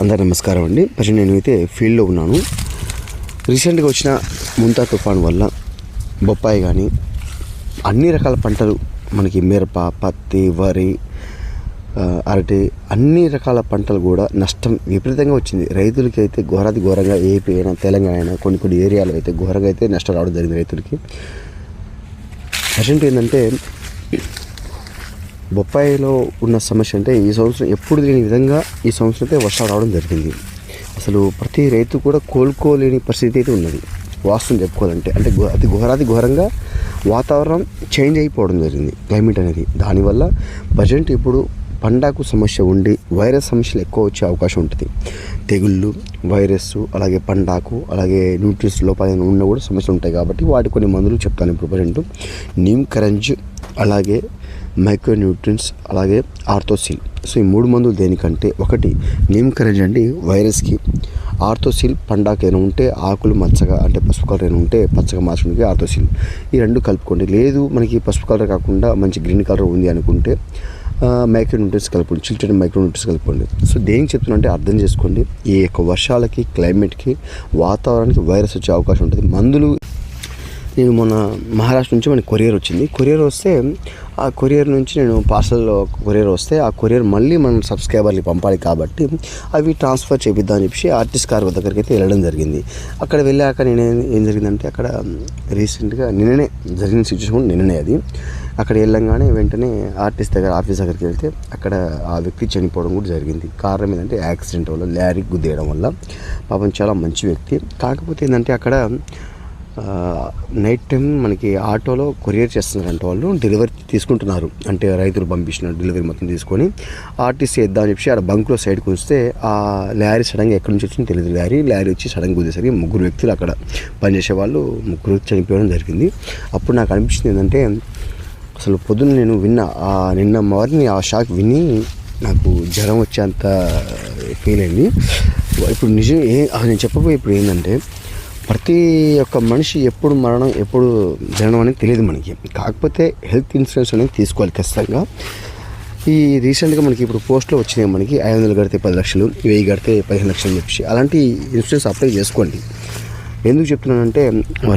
అందరు నమస్కారం అండి. ప్రజెంట్ నేనైతే ఫీల్డ్లో ఉన్నాను. రీసెంట్గా వచ్చిన ముంతా తుఫాన్ వల్ల బొప్పాయి కానీ అన్ని రకాల పంటలు మనకి మిరప పత్తి వరి అరటి అన్ని రకాల పంటలు కూడా నష్టం విపరీతంగా వచ్చింది. రైతులకి అయితే ఘోరాది ఘోరంగా ఏపీ అయినా తెలంగాణ అయినా కొన్ని కొన్ని ఏరియాలో అయితే ఘోరంగా అయితే నష్టం రావడం జరిగింది రైతులకి. ప్రజెంట్ ఏంటంటే బొప్పాయిలో ఉన్న సమస్య అంటే ఈ సంవత్సరం ఎప్పుడు లేని విధంగా ఈ సంవత్సరం అయితే వర్షాలు రావడం జరిగింది. అసలు ప్రతి రైతు కూడా కోలుకోలేని పరిస్థితి అయితే ఉన్నది. వాస్తవం చెప్పుకోవాలంటే అంటే అతి ఘోరాతి ఘోరంగా వాతావరణం చేంజ్ అయిపోవడం జరిగింది. క్లైమేట్ అనేది దానివల్ల ప్రజెంట్ ఇప్పుడు పండాకు సమస్య ఉండి వైరస్ సమస్యలు ఎక్కువ వచ్చే అవకాశం ఉంటుంది. తెగుళ్ళు వైరస్ అలాగే పండాకు అలాగే న్యూట్రిస్ లోపాలు ఉన్న కూడా సమస్యలు ఉంటాయి కాబట్టి వాటి కొన్ని మందులు చెప్తాను ఇప్పుడు ప్రజెంట్. నీమ్ కరెంజ్ అలాగే మైక్రోన్యూట్రిన్స్ అలాగే ఆర్థోసిల్. సో ఈ మూడు మందులు దేనికంటే ఒకటి నీమ్ కరేజ్ అండి వైరస్కి. ఆర్థోసిల్ పండాకు ఏమైనా ఉంటే ఆకులు మచ్చగా అంటే పసుపు కలర్ ఏమైనా ఉంటే పచ్చగా మార్చడానికి ఆర్థోసిల్. ఈ రెండు కలుపుకోండి. లేదు మనకి పసుపు కలర్ కాకుండా మంచి గ్రీన్ కలర్ ఉంది అనుకుంటే మైక్రో న్యూట్రిన్స్ కలుపుకోండి. చిల్టెడ్ మైక్రో న్యూట్రిన్స్ కలుపుకోండి. సో దేనికి చెప్తున్నా అంటే అర్థం చేసుకోండి. ఈ యొక్క వర్షాలకి క్లైమేట్కి వాతావరణానికి వైరస్ వచ్చే అవకాశం ఉంటుంది. మందులు నేను మొన్న మహారాష్ట్ర నుంచి మనకి కొరియర్ వచ్చింది. కొరియర్ వస్తే ఆ కొరియర్ నుంచి నేను పార్సల్ కొరియర్ వస్తే ఆ కొరియర్ మళ్ళీ మనం సబ్స్క్రైబర్లు పంపాలి కాబట్టి అవి ట్రాన్స్ఫర్ చేపిద్దామని చెప్పి ఆర్టిస్ట్ కార్ దగ్గరికి అయితే వెళ్ళడం జరిగింది. అక్కడ వెళ్ళాక నేను ఏం- ఏం జరిగిందంటే అక్కడ రీసెంట్గా నిన్ననే జరిగిన సిచ్యువేషన్ నిన్ననే అది. అక్కడ వెళ్ళంగానే వెంటనే ఆర్టిస్ట్ దగ్గర ఆఫీస్ దగ్గరికి వెళ్తే అక్కడ ఆ వ్యక్తి చనిపోవడం కూడా జరిగింది. కారణం ఏంటంటే యాక్సిడెంట్ వల్ల లారీ గుద్దేయడం వల్ల. పాపం చాలా మంచి వ్యక్తి. కాకపోతే ఏంటంటే అక్కడ నైట్ టైం మనకి ఆటోలో కొరియర్ చేస్తున్నారంట వాళ్ళు డెలివరీ తీసుకుంటున్నారు. అంటే రైతులు పంపించిన డెలివరీ మొత్తం తీసుకొని ఆర్టీసీ ఇద్దామని చెప్పి ఆడ బంక్లో సైడ్కి వస్తే ఆ లారీ సడన్గా ఎక్కడి నుంచి వచ్చింది తెలియదు లారీ లారీ వచ్చి సడన్గా కుదేసరికి ముగ్గురు వ్యక్తులు అక్కడ పనిచేసే వాళ్ళు ముగ్గురు చనిపోవడం జరిగింది. అప్పుడు నాకు అనిపించింది ఏంటంటే అసలు పొద్దున్న నేను విన్న ఆ నిన్న మార్నింగ్ ఆ షాక్ విని నాకు జ్వరం వచ్చేంత ఫీల్ అయింది. ఇప్పుడు నిజం ఏ నేను చెప్పబోయే ఇప్పుడు ఏంటంటే ప్రతి ఒక్క మనిషి ఎప్పుడు మరణం ఎప్పుడు జననం అనేది తెలియదు మనకి. కాకపోతే హెల్త్ ఇన్సూరెన్స్ అనేది తీసుకోవాలి ఖచ్చితంగా. ఈ రీసెంట్గా మనకి ఇప్పుడు పోస్ట్లో వచ్చినాయి మనకి ఐదు వందలు కడితే పది లక్షలు వెయ్యి కడితే పదిహేను లక్షలు చెప్పి అలాంటి ఇన్సూరెన్స్ అప్లై చేసుకోండి. ఎందుకు చెప్తున్నానంటే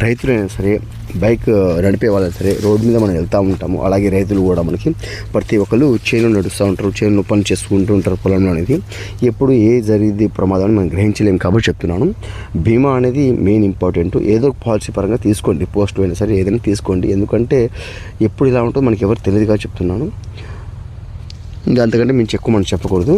రైతులైనా సరే బైక్ నడిపే వాళ్ళైనా సరే రోడ్డు మీద మనం వెళ్తూ ఉంటాము. అలాగే రైతులు కూడా మనకి ప్రతి ఒక్కరు చేనులు నడుస్తూ ఉంటారు చేనులో పని చేసుకుంటూ ఉంటారు పొలంలో అనేది. ఎప్పుడు ఏ జరిగింది ప్రమాదాన్ని మనం గ్రహించలేము కాబట్టి చెప్తున్నాను. బీమా అనేది మెయిన్ ఇంపార్టెంట్ ఏదో పాలసీ పరంగా తీసుకోండి పోస్ట్ అయినా సరే ఏదైనా తీసుకోండి. ఎందుకంటే ఎప్పుడు ఇలా ఉంటుందో మనకి ఎవరు తెలియదుగా చెప్తున్నాను. ఇంకా అంతకంటే మేము ఎక్కువ మనం చెప్పకూడదు.